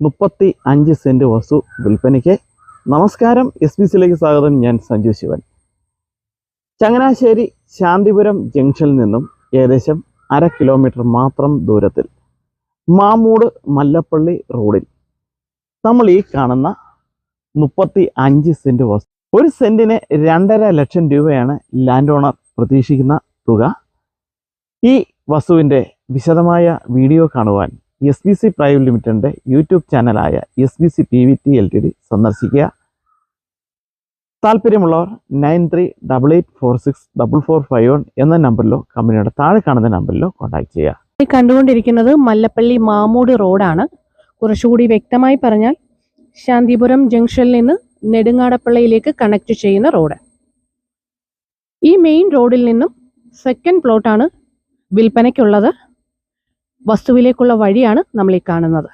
മുപ്പത്തി അഞ്ച് സെന്റ് വസ്തു വിൽപ്പനയ്ക്ക് നമസ്കാരം എസ് ബി സിയിലേക്ക് സ്വാഗതം. ഞാൻ സഞ്ജു ശിവൻ. ചങ്ങനാശ്ശേരി ശാന്തിപുരം ജംഗ്ഷനിൽ നിന്നും ഏകദേശം അര കിലോമീറ്റർ മാത്രം ദൂരത്തിൽ മാമൂട് മല്ലപ്പള്ളി റോഡിൽ നമ്മൾ ഈ കാണുന്ന മുപ്പത്തി അഞ്ച് സെന്റ് വസ്തു. ഒരു സെന്റിന് രണ്ടര ലക്ഷം രൂപയാണ് ലാൻഡ് ഓണർ പ്രതീക്ഷിക്കുന്ന തുക. ഈ വസ്തുവിന്റെ വിശദമായ വീഡിയോ കാണുവാൻ എസ് ബി സി പ്രൈവറ്റ് ലിമിറ്റഡിന്റെ YouTube ചാനലായ S B C P V T L T D സന്ദർശിക്കുക. താല്പര്യമുള്ളവർ nine three double eight four six double four five one എന്ന നമ്പറിലോ കമ്പനിയുടെ താഴെ കാണുന്ന നമ്പറിലോ കോൺടാക്ട് ചെയ്യുക. ഈ കണ്ടുകൊണ്ടിരിക്കുന്നത് മല്ലപ്പള്ളി മാമൂട് റോഡാണ്. കുറച്ചുകൂടി വ്യക്തമായി പറഞ്ഞാൽ ശാന്തിപുരം ജംഗ്ഷനിൽ നിന്ന് നെടുങ്ങാടപ്പള്ളിയിലേക്ക് കണക്ട് ചെയ്യുന്ന റോഡ്. ഈ മെയിൻ റോഡിൽ നിന്നും സെക്കൻഡ് പ്ലോട്ടാണ് വിൽപ്പനയ്ക്കുള്ളത്. വസ്തുവിലേക്കുള്ള വഴിയാണ് നമ്മൾ ഈ കാണുന്നത്.